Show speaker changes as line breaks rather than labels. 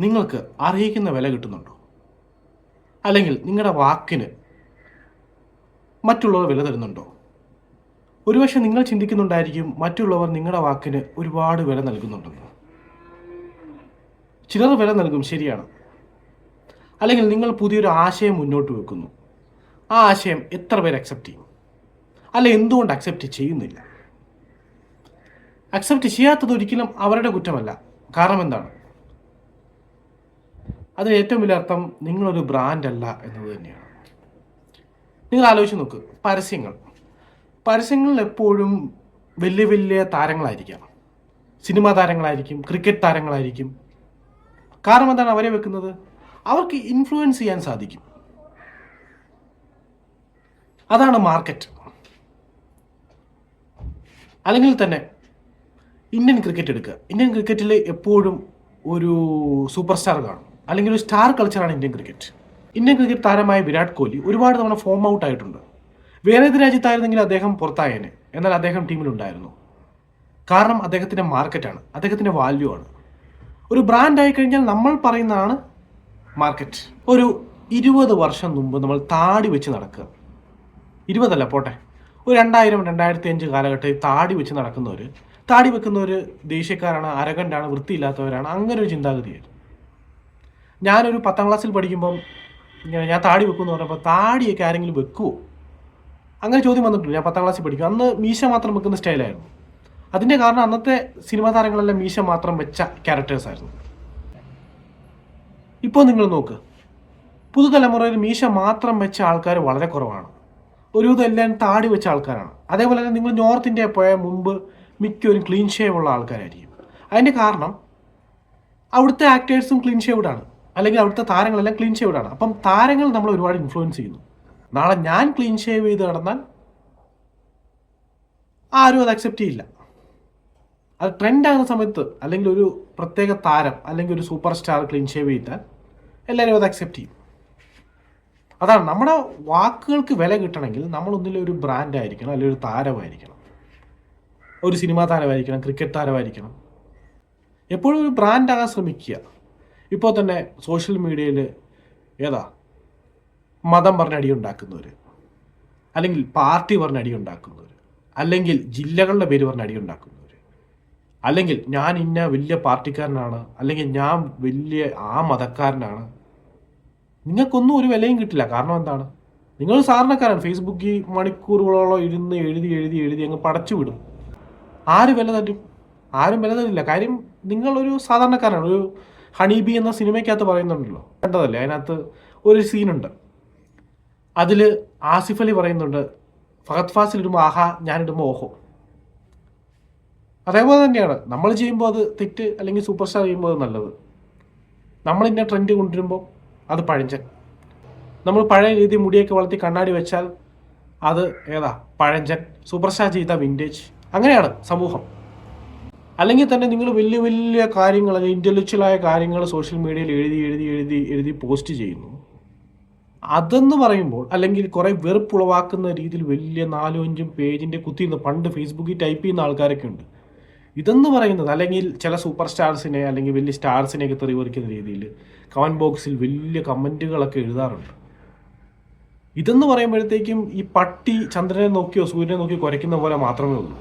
നിങ്ങൾക്ക് അർഹിക്കുന്ന വില കിട്ടുന്നുണ്ടോ? അല്ലെങ്കിൽ നിങ്ങളുടെ വാക്കിന് മറ്റുള്ളവർ വില തരുന്നുണ്ടോ? ഒരുപക്ഷെ നിങ്ങൾ ചിന്തിക്കുന്നുണ്ടായിരിക്കും മറ്റുള്ളവർ നിങ്ങളുടെ വാക്കിന് ഒരുപാട് വില നൽകുന്നുണ്ടെന്ന്. ചിലർ വില നൽകും ശരിയാണ്. അല്ലെങ്കിൽ നിങ്ങൾ പുതിയൊരു ആശയം മുന്നോട്ട് വെക്കുന്നു. ആ ആശയം എത്ര പേര് അക്സെപ്റ്റ് ചെയ്യും? അല്ല എന്തുകൊണ്ട് അക്സെപ്റ്റ് ചെയ്യുന്നില്ല? അക്സെപ്റ്റ് ചെയ്യാത്തത് ഒരിക്കലും അവരുടെ കുറ്റമല്ല. കാരണം എന്താണ്? അതിന് ഏറ്റവും വലിയ അർത്ഥം നിങ്ങളൊരു ബ്രാൻഡല്ല എന്നത് തന്നെയാണ്. നിങ്ങൾ ആലോചിച്ച് നോക്ക് പരസ്യങ്ങൾ. പരസ്യങ്ങളിൽ എപ്പോഴും വലിയ വലിയ താരങ്ങളായിരിക്കാം. Cinema താരങ്ങളായിരിക്കും cricket താരങ്ങളായിരിക്കും. കാരണം എന്താണ് അവരെ വെക്കുന്നത്? അവർക്ക് ഇൻഫ്ലുവൻസ് ചെയ്യാൻ സാധിക്കും. അതാണ് മാർക്കറ്റ് അല്ലെങ്കിൽ തന്നെ ഇന്ത്യൻ ക്രിക്കറ്റ് എടുക്കുക. ഇന്ത്യൻ ക്രിക്കറ്റിൽ എപ്പോഴും ഒരു സൂപ്പർ സ്റ്റാർ കാണും. അല്ലെങ്കിൽ ഒരു സ്റ്റാർ കൾച്ചറാണ് ഇന്ത്യൻ ക്രിക്കറ്റ് ഇന്ത്യൻ ക്രിക്കറ്റ് താരമായ വിരാട് കോഹ്ലി ഒരുപാട് തവണ ഫോം ഔട്ട് ആയിട്ടുണ്ട്. വേറെ ഏത് രാജ്യത്തായിരുന്നെങ്കിൽ അദ്ദേഹം പുറത്തായേനെ. എന്നാൽ അദ്ദേഹം ടീമിലുണ്ടായിരുന്നു കാരണം അദ്ദേഹത്തിന്റെ മാർക്കറ്റാണ് അദ്ദേഹത്തിന്റെ വാല്യൂ ആണ്. ഒരു ബ്രാൻഡ് ആയി കഴിഞ്ഞാൽ നമ്മൾ പറയുന്നതാണ് മാർക്കറ്റ് ഒരു ഇരുപത് വർഷം മുമ്പ് നമ്മൾ താടി വെച്ച് നടക്കുക. ഇരുപതല്ല പോട്ടെ. ഒരു രണ്ടായിരം രണ്ടായിരത്തി അഞ്ച് കാലഘട്ടത്തിൽ താടി വെച്ച് നടക്കുന്നവർ താടി വെക്കുന്നവർ ദേഷ്യക്കാരാണ് അരകണ്ടാണ് വൃത്തിയില്ലാത്തവരാണ് അങ്ങനെ ഒരു ചിന്താഗതിയായിരുന്നു. ഞാനൊരു പത്താം ക്ലാസ്സിൽ പഠിക്കുമ്പം ഇങ്ങനെ ഞാൻ താടി വെക്കുമെന്ന് പറഞ്ഞപ്പോൾ താടിയൊക്കെ ആരെങ്കിലും വെക്കുമോ അങ്ങനെ ചോദ്യം വന്നിട്ടുണ്ട്. ഞാൻ പത്താം ക്ലാസ്സിൽ പഠിക്കും. അന്ന് മീശ മാത്രം വെക്കുന്ന സ്റ്റൈലായിരുന്നു. അതിന്റെ കാരണം അന്നത്തെ സിനിമാ താരങ്ങളെല്ലാം മീശ മാത്രം വെച്ച ക്യാരക്ടേഴ്സ് ആയിരുന്നു. ഇപ്പോൾ നിങ്ങൾ നോക്ക്. പുതുതലമുറയിൽ മീശ മാത്രം വെച്ച ആൾക്കാർ വളരെ കുറവാണ്. ഒരുവിധം എല്ലാം താടി വെച്ച ആൾക്കാരാണ്. അതേപോലെ തന്നെ നിങ്ങൾ നോർത്ത് ഇന്ത്യയിൽ പോയ മുമ്പ് മിക്കവരും ക്ലീൻ ഷേവ് ഉള്ള ആൾക്കാരായിരിക്കും. അതിന്റെ കാരണം അവിടുത്തെ ആക്ടേഴ്സും ക്ലീൻ ഷേവ്ഡാണ് അല്ലെങ്കിൽ അവിടുത്തെ താരങ്ങളെല്ലാം ക്ലീൻ ഷേവ്ഡാണ് അപ്പം താരങ്ങൾ നമ്മൾ ഒരുപാട് ഇൻഫ്ലുവൻസ് ചെയ്യുന്നു. നാളെ ഞാൻ ക്ലീൻ ഷേവ് ചെയ്ത് നടന്നാൽ ആരും അത് അക്സെപ്റ്റ് ചെയ്യില്ല. അത് ട്രെൻഡ് ആകുന്ന സമയത്ത് അല്ലെങ്കിൽ ഒരു പ്രത്യേക താരം അല്ലെങ്കിൽ ഒരു സൂപ്പർ സ്റ്റാർ ക്ലീൻ ഷേവ് ചെയ്താൽ എല്ലാവരും അത് അക്സെപ്റ്റ് ചെയ്യും. അതാണ് നമ്മുടെ വാക്കുകൾക്ക് വില കിട്ടണമെങ്കിൽ നമ്മൾ ഒന്നിലെ ഒരു ബ്രാൻഡ് ആയിരിക്കണം അല്ലെങ്കിൽ ഒരു താരമായിരിക്കണം. ഒരു സിനിമാ താരമായിരിക്കണം ക്രിക്കറ്റ് താരമായിരിക്കണം. എപ്പോഴും ഒരു ബ്രാൻഡാകാൻ ശ്രമിക്കുക. ഇപ്പോൾ തന്നെ സോഷ്യൽ മീഡിയയിൽ ഏതാ? മതം പറഞ്ഞ അടി ഉണ്ടാക്കുന്നവർ അല്ലെങ്കിൽ പാർട്ടി പറഞ്ഞ അടി ഉണ്ടാക്കുന്നവർ അല്ലെങ്കിൽ ജില്ലകളുടെ പേര് പറഞ്ഞ അടി ഉണ്ടാക്കുന്നവർ അല്ലെങ്കിൽ ഞാൻ ഇന്ന വലിയ പാർട്ടിക്കാരനാണ്. അല്ലെങ്കിൽ ഞാൻ വലിയ ആ മതക്കാരനാണ്. നിങ്ങൾക്കൊന്നും ഒരു വിലയും കിട്ടില്ല. കാരണം എന്താണ്? നിങ്ങൾ സാധാരണക്കാരാണ്. ഫേസ്ബുക്കിൽ മണിക്കൂറുകളോളം ഇരുന്ന് എഴുതി എഴുതി എഴുതി അങ്ങ് പടച്ചു വിടും. ആര് വില തരും. ആരും വില തരില്ല. കാര്യം നിങ്ങളൊരു സാധാരണക്കാരാണ് ഒരു ഹണീബി എന്ന സിനിമയ്ക്കകത്ത് പറയുന്നുണ്ടല്ലോ. കണ്ടതല്ലേ? അതിനകത്ത് ഒരു സീനുണ്ട്. അതിൽ ആസിഫ് അലി പറയുന്നുണ്ട് ഫഹദ് ഫാസിൽ ഇടുമ്പോൾ ആഹാ ഞാനിടുമ്പോൾ ഓഹോ. അതേപോലെ തന്നെയാണ്. നമ്മൾ ചെയ്യുമ്പോൾ അത് തെറ്റ് അല്ലെങ്കിൽ സൂപ്പർ സ്റ്റാർ ചെയ്യുമ്പോൾ അത് നല്ലത്. നമ്മൾ ട്രെൻഡ് കൊണ്ടുവരുമ്പോൾ അത് പഴഞ്ചൻ. നമ്മൾ പഴയ രീതി മുടിയൊക്കെ വളർത്തി കണ്ണാടി വെച്ചാൽ അത് ഏതാ? പഴഞ്ചൻ. സൂപ്പർ സ്റ്റാർ ചെയ്ത വിന്റേജ് അങ്ങനെയാണ് സമൂഹം. അല്ലെങ്കിൽ തന്നെ നിങ്ങൾ വലിയ വലിയ കാര്യങ്ങൾ അല്ലെങ്കിൽ ഇന്റലക്ച്വലായ കാര്യങ്ങൾ സോഷ്യൽ മീഡിയയിൽ എഴുതി എഴുതി എഴുതി എഴുതി പോസ്റ്റ് ചെയ്യുന്നു. അതെന്ന് പറയുമ്പോൾ അല്ലെങ്കിൽ കുറേ വെറുപ്പുളവാക്കുന്ന രീതിയിൽ വലിയ നാലും അഞ്ചും പേജിന്റെ കുത്തിന്ന് പണ്ട് ഫേസ്ബുക്കിൽ ടൈപ്പ് ചെയ്യുന്ന ആൾക്കാരൊക്കെ ഉണ്ട്. ഇതെന്ന് പറയുന്നത് അല്ലെങ്കിൽ ചില സൂപ്പർ സ്റ്റാർസിനെ അല്ലെങ്കിൽ വലിയ സ്റ്റാർസിനെയൊക്കെ തെറിവറിക്കുന്ന രീതിയിൽ കമന്റ് ബോക്സിൽ വലിയ കമന്റുകളൊക്കെ എഴുതാറുണ്ട്. ഇതെന്ന് പറയുമ്പോഴത്തേക്കും ഈ പട്ടി ചന്ദ്രനെ നോക്കിയോ സൂര്യനെ നോക്കിയോ കുരയ്ക്കുന്ന പോലെ മാത്രമേ ഉള്ളൂ.